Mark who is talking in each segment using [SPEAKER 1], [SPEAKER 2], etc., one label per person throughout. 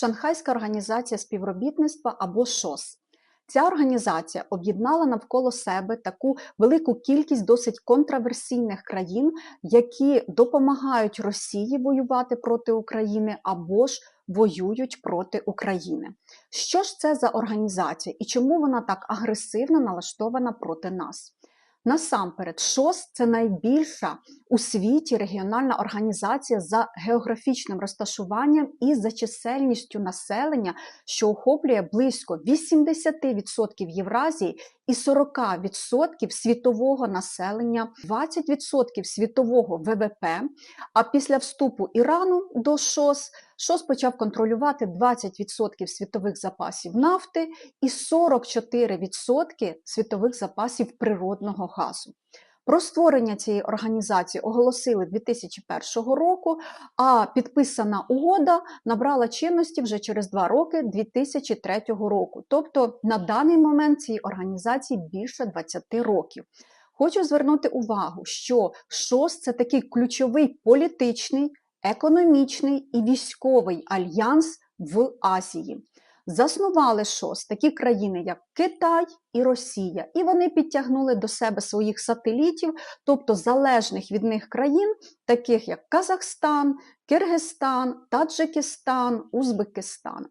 [SPEAKER 1] Шанхайська організація співробітництва або ШОС. Ця організація об'єднала навколо себе таку велику кількість досить контраверсійних країн, які допомагають Росії воювати проти України або ж воюють проти України. Що ж це за організація і чому вона так агресивно налаштована проти нас? Насамперед, ШОС це найбільша у світі регіональна організація за географічним розташуванням і за чисельністю населення, що охоплює близько 80% Євразії і 40% світового населення, 20% світового ВВП. А після вступу Ірану до ШОС ШОС почав контролювати 20% світових запасів нафти і 44% світових запасів природного газу. Про створення цієї організації оголосили 2001 року, а підписана угода набрала чинності вже через два роки 2003 року. Тобто на даний момент цій організації більше 20 років. Хочу звернути увагу, що ШОС це такий ключовий політичний, економічний і військовий альянс в Азії. Заснували ШОС такі країни, як Китай і Росія, і вони підтягнули до себе своїх сателітів, тобто залежних від них країн, таких як Казахстан, Киргизстан, Таджикистан, Узбекистан.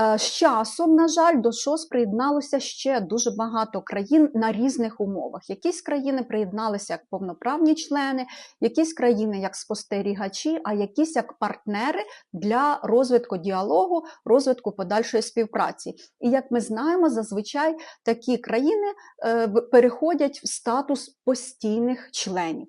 [SPEAKER 1] Е, з часом, на жаль, до ШОС приєдналося ще дуже багато країн на різних умовах. Якісь країни приєдналися як повноправні члени, якісь країни як спостерігачі, а якісь як партнери для розвитку діалогу, розвитку подальшої співпраці. І як ми знаємо, зазвичай такі країни е, переходять в статус постійних членів.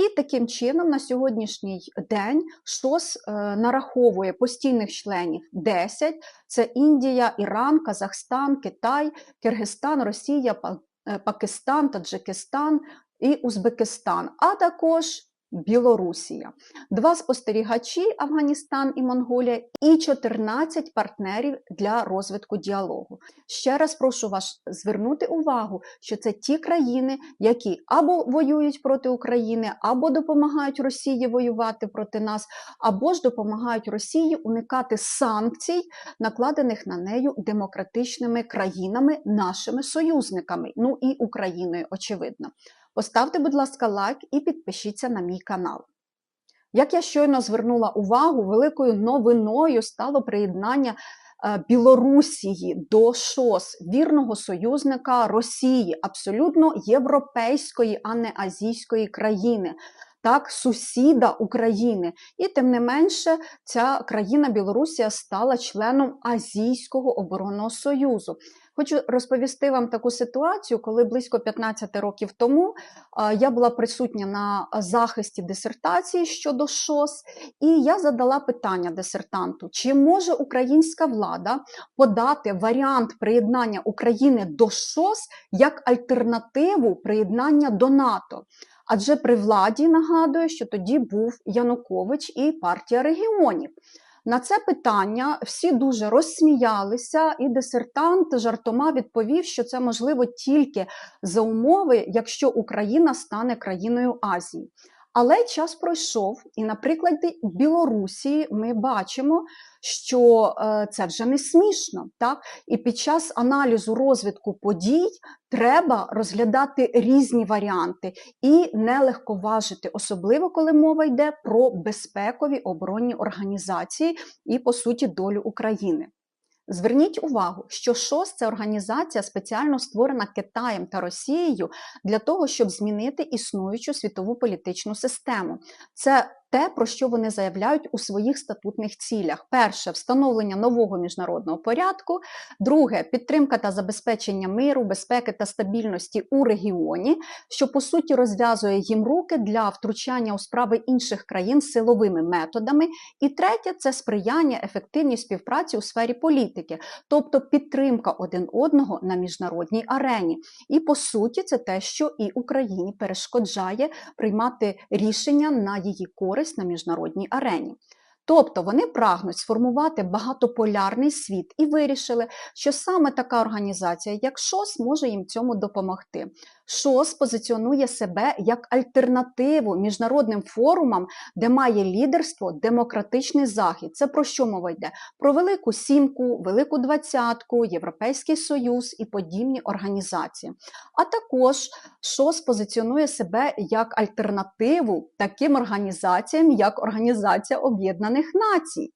[SPEAKER 1] І таким чином на сьогоднішній день ШОС е, нараховує постійних членів 10: це Індія, Іран, Казахстан, Китай, Киргизстан, Росія, е, Пакистан, Таджикистан і Узбекистан, а також Білорусія, два спостерігачі Афганістан і Монголія, і 14 партнерів для розвитку діалогу. Ще раз прошу вас звернути увагу, що це ті країни, які або воюють проти України, або допомагають Росії воювати проти нас, або ж допомагають Росії уникати санкцій, накладених на нею демократичними країнами, нашими союзниками, ну і Україною, очевидно. Поставте, будь ласка, лайк і підпишіться на мій канал. Як я щойно звернула увагу, великою новиною стало приєднання е, Білорусії до ШОС, вірного союзника Росії, абсолютно європейської, а не азійської країни. Так, сусіда України, і тим не менше, ця країна Білорусія стала членом Азійського оборонного союзу. Хочу розповісти вам таку ситуацію, коли близько 15 років тому я була присутня на захисті дисертації щодо ШОС, і я задала питання дисертанту: чи може українська влада подати варіант приєднання України до ШОС як альтернативу приєднання до НАТО? Адже при владі нагадую, що тоді був Янукович і партія регіонів. На це питання всі дуже розсміялися, і дисертант жартома відповів, що це можливо тільки за умови, якщо Україна стане країною Азії. Але час пройшов, і, на прикладі Білорусі ми бачимо, що е, це вже не смішно. Так? І під час аналізу розвитку подій треба розглядати різні варіанти і не легковажити, особливо коли мова йде про безпекові оборонні організації і, по суті, долю України. Зверніть увагу, що ШОС це організація спеціально створена Китаєм та Росією для того, щоб змінити існуючу світову політичну систему. Це те, про що вони заявляють у своїх статутних цілях: перше встановлення нового міжнародного порядку, друге підтримка та забезпечення миру, безпеки та стабільності у регіоні, що по суті розв'язує їм руки для втручання у справи інших країн силовими методами. І третє це сприяння ефективній співпраці у сфері політики, тобто підтримка один одного на міжнародній арені. І по суті, це те, що і Україні перешкоджає приймати рішення на її користь користь на міжнародній арені. Тобто вони прагнуть сформувати багатополярний світ і вирішили, що саме така організація, як ШОС, може їм цьому допомогти. ШОС позиціонує себе як альтернативу міжнародним форумам, де має лідерство демократичний захід. Це про що мова йде? Про Велику Сімку, Велику Двадцятку, Європейський Союз і подібні організації. А також ШОС позиціонує себе як альтернативу таким організаціям, як Організація Об'єднаних Націй.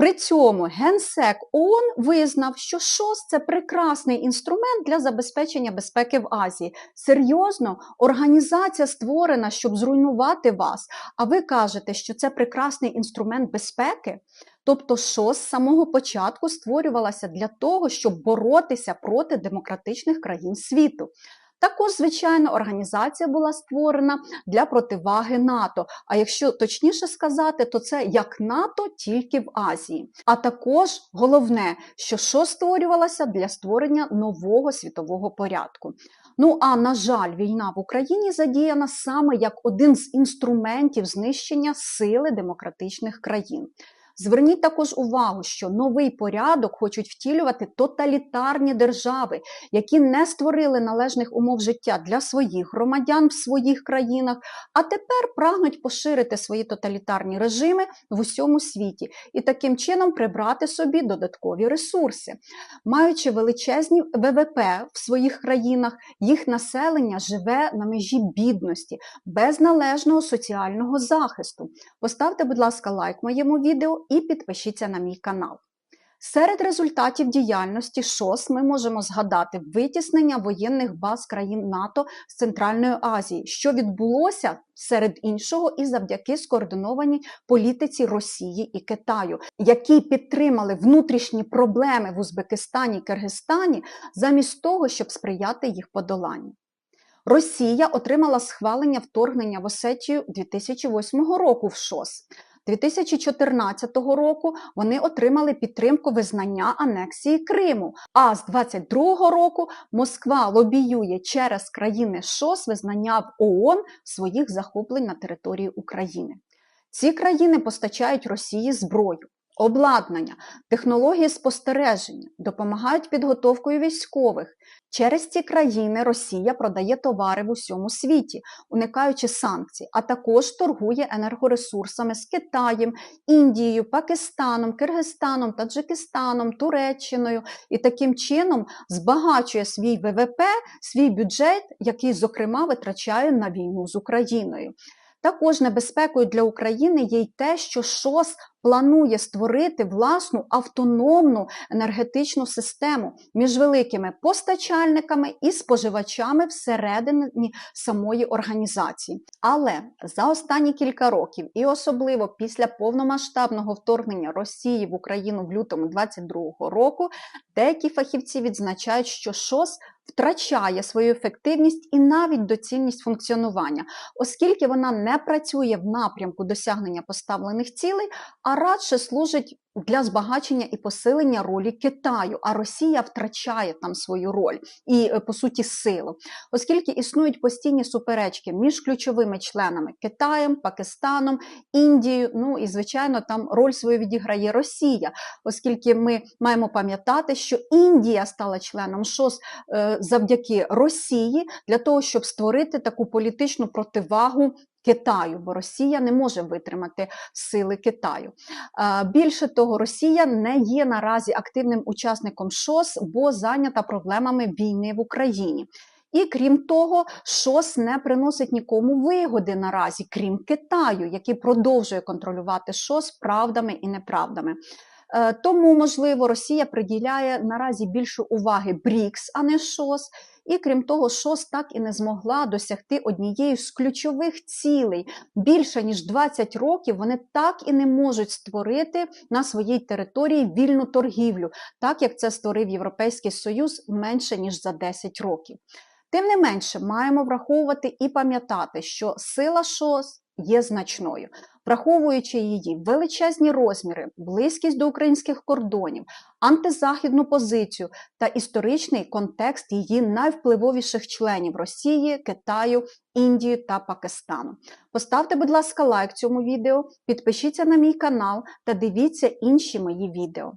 [SPEAKER 1] При цьому генсек ООН визнав, що ШОС це прекрасний інструмент для забезпечення безпеки в Азії. Серйозно, організація створена, щоб зруйнувати вас. А ви кажете, що це прекрасний інструмент безпеки? Тобто, ШОС з самого початку створювалася для того, щоб боротися проти демократичних країн світу. Також, звичайно, організація була створена для противаги НАТО. А якщо точніше сказати, то це як НАТО тільки в Азії. А також головне, що що створювалося для створення нового світового порядку. Ну а на жаль, війна в Україні задіяна саме як один з інструментів знищення сили демократичних країн. Зверніть також увагу, що новий порядок хочуть втілювати тоталітарні держави, які не створили належних умов життя для своїх громадян в своїх країнах, а тепер прагнуть поширити свої тоталітарні режими в усьому світі і таким чином прибрати собі додаткові ресурси. Маючи величезні ВВП в своїх країнах, їх населення живе на межі бідності, без належного соціального захисту. Поставте, будь ласка, лайк моєму відео і підпишіться на мій канал. Серед результатів діяльності ШОС ми можемо згадати витіснення воєнних баз країн НАТО з Центральної Азії, що відбулося серед іншого і завдяки скоординованій політиці Росії і Китаю, які підтримали внутрішні проблеми в Узбекистані і Киргизстані замість того, щоб сприяти їх подоланню. Росія отримала схвалення вторгнення в Осетію 2008 року в ШОС. 2014 року вони отримали підтримку визнання анексії Криму. А з 2022 року Москва лобіює через країни ШОС визнання в ООН своїх захоплень на території України. Ці країни постачають Росії зброю обладнання, технології спостереження, допомагають підготовкою військових. Через ці країни Росія продає товари в усьому світі, уникаючи санкцій, а також торгує енергоресурсами з Китаєм, Індією, Пакистаном, Киргизстаном, Таджикистаном, Туреччиною і таким чином збагачує свій ВВП, свій бюджет, який, зокрема, витрачає на війну з Україною. Також небезпекою для України є й те, що ШОС планує створити власну автономну енергетичну систему між великими постачальниками і споживачами всередині самої організації. Але за останні кілька років, і особливо після повномасштабного вторгнення Росії в Україну в лютому 2022 року, деякі фахівці відзначають, що ШОС втрачає свою ефективність і навіть доцільність функціонування, оскільки вона не працює в напрямку досягнення поставлених цілей, а радше служить для збагачення і посилення ролі Китаю, а Росія втрачає там свою роль і, е, по суті, силу, оскільки існують постійні суперечки між ключовими членами Китаєм, Пакистаном, Індією. Ну і звичайно, там роль свою відіграє Росія, оскільки ми маємо пам'ятати, що Індія стала членом ШОС е, завдяки Росії для того, щоб створити таку політичну противагу Китаю, бо Росія не може витримати сили Китаю. Більше того, Росія не є наразі активним учасником ШОС, бо зайнята проблемами війни в Україні. І крім того, ШОС не приносить нікому вигоди наразі, крім Китаю, який продовжує контролювати ШОС правдами і неправдами. Е, тому, можливо, Росія приділяє наразі більше уваги БРІКС, а не ШОС. І крім того, ШОС так і не змогла досягти однієї з ключових цілей. Більше ніж 20 років вони так і не можуть створити на своїй території вільну торгівлю, так як це створив Європейський Союз менше ніж за 10 років. Тим не менше, маємо враховувати і пам'ятати, що сила ШОС є значною, враховуючи її величезні розміри, близькість до українських кордонів, антизахідну позицію та історичний контекст її найвпливовіших членів Росії, Китаю, Індії та Пакистану. Поставте, будь ласка, лайк цьому відео, підпишіться на мій канал та дивіться інші мої відео.